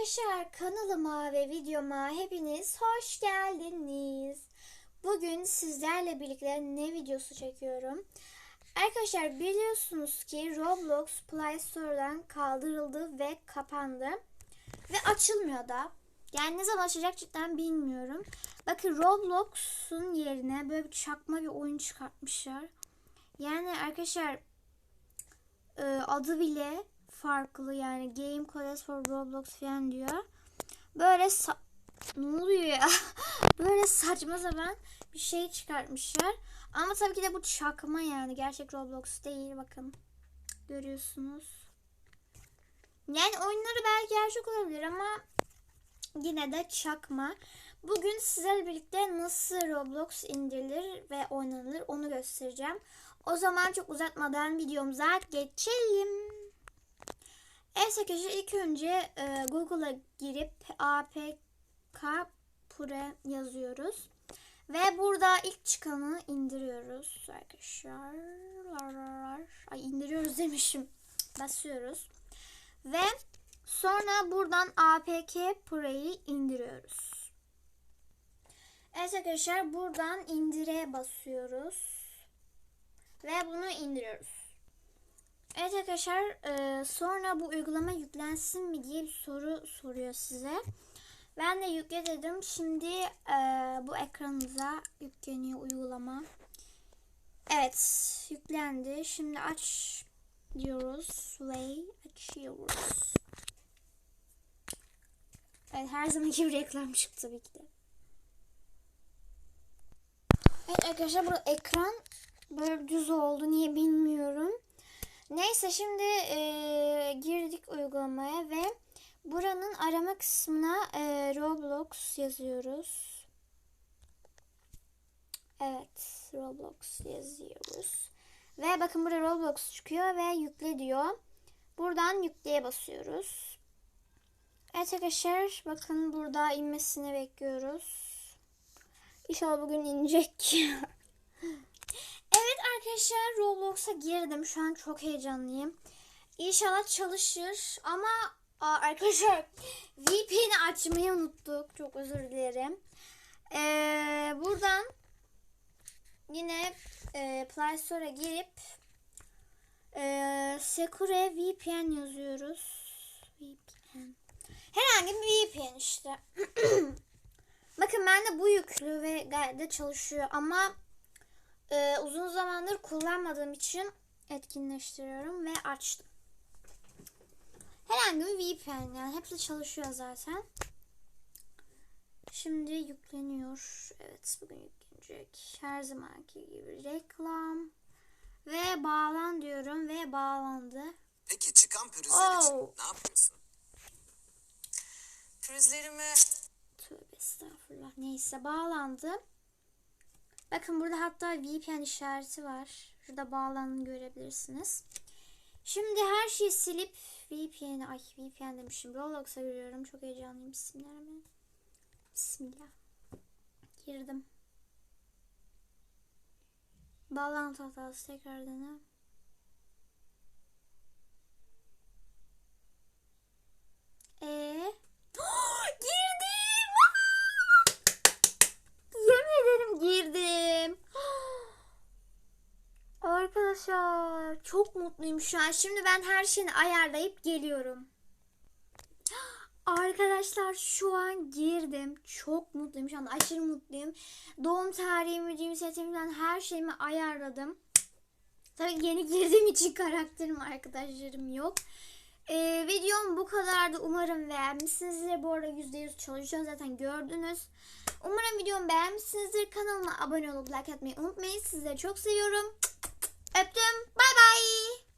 Arkadaşlar kanalıma ve videoma hepiniz hoş geldiniz. Bugün sizlerle birlikte ne videosu çekiyorum? Arkadaşlar biliyorsunuz ki Roblox Play Store'dan kaldırıldı ve kapandı. Ve açılmıyor da. Yani ne zaman açacak cidden bilmiyorum. Bakın Roblox'un yerine böyle bir çakma bir oyun çıkartmışlar. Yani arkadaşlar e, adı bile farklı yani Game Codes for Roblox falan diyor. Böyle ne oluyor ya? Böyle saçma sapan bir şey çıkartmışlar. Ama tabii ki de bu çakma yani. Gerçek Roblox değil bakın. Görüyorsunuz. Yani oyunları belki gerçek olabilir ama yine de çakma. Bugün sizlerle birlikte nasıl Roblox indirilir ve oynanılır onu göstereceğim. O zaman çok uzatmadan videomuza geçelim. Evet arkadaşlar ilk önce e, Google'a girip apk pure yazıyoruz. Ve burada ilk çıkanı indiriyoruz arkadaşlar. Ay indiriyoruz demişim. Basıyoruz. Ve sonra buradan apk pureyi indiriyoruz. Evet arkadaşlar buradan indire basıyoruz. Ve bunu indiriyoruz. Evet arkadaşlar e, sonra bu uygulama yüklensin mi diye bir soru soruyor size. Ben de yükle dedim. Şimdi e, bu ekranımıza yükleniyor uygulama. Evet yüklendi. Şimdi aç diyoruz ve açıyoruz. Evet her zaman gibi reklam çıktı tabii ki de. Evet arkadaşlar bu ekran böyle düz oldu. Niye bilmiyorum. Neyse şimdi e, girdik uygulamaya ve buranın arama kısmına e, Roblox yazıyoruz. Evet Roblox yazıyoruz. Ve bakın burada Roblox çıkıyor ve yükle diyor. Buradan yükleye basıyoruz. Evet arkadaşlar bakın burada inmesini bekliyoruz. İnşallah bugün inecek. Arkadaşlar Roblox'a girdim. Şu an çok heyecanlıyım. İnşallah çalışır ama aa, arkadaşlar VPN'i açmayı unuttuk. Çok özür dilerim. Ee, buradan yine e, Play Store'a girip e, Secure VPN yazıyoruz. VPN. Herhangi bir VPN işte. Bakın bende bu yüklü ve gayet de çalışıyor ama e, uzun zamandır kullanmadığım için etkinleştiriyorum ve açtım. Herhangi bir VPN yani hepsi çalışıyor zaten. Şimdi yükleniyor. Evet bugün yüklenecek. Her zamanki gibi reklam. Ve bağlan diyorum ve bağlandı. Peki çıkan pürüzler için Oh. ne yapıyorsun? Pürüzlerimi Tövbe estağfurullah. Neyse bağlandı. Bakın burada hatta VPN işareti var. Şurada bağlanın görebilirsiniz. Şimdi her şeyi silip VPN'i ay VPN demişim. Roblox'a giriyorum. Çok heyecanlıyım. Bismillahirrahmanirrahim. Bismillah. Girdim. Bağlantı hatası tekrar dene. Ee? Girdim. Yemin ederim girdim. Arkadaşlar çok mutluyum şu an. Şimdi ben her şeyini ayarlayıp geliyorum. Arkadaşlar şu an girdim. Çok mutluyum şu anda. Aşırı mutluyum. Doğum tarihimi, cinsiyetimden her şeyimi ayarladım. Tabii yeni girdiğim için karakterim, arkadaşlarım yok. Ee, videom bu kadardı. Umarım beğenmişsinizdir. Bu arada %100 çalışıyor zaten gördünüz. Umarım videomu beğenmişsinizdir. Kanalıma abone olup like atmayı unutmayın. Sizleri çok seviyorum. Öptüm. Bay bay.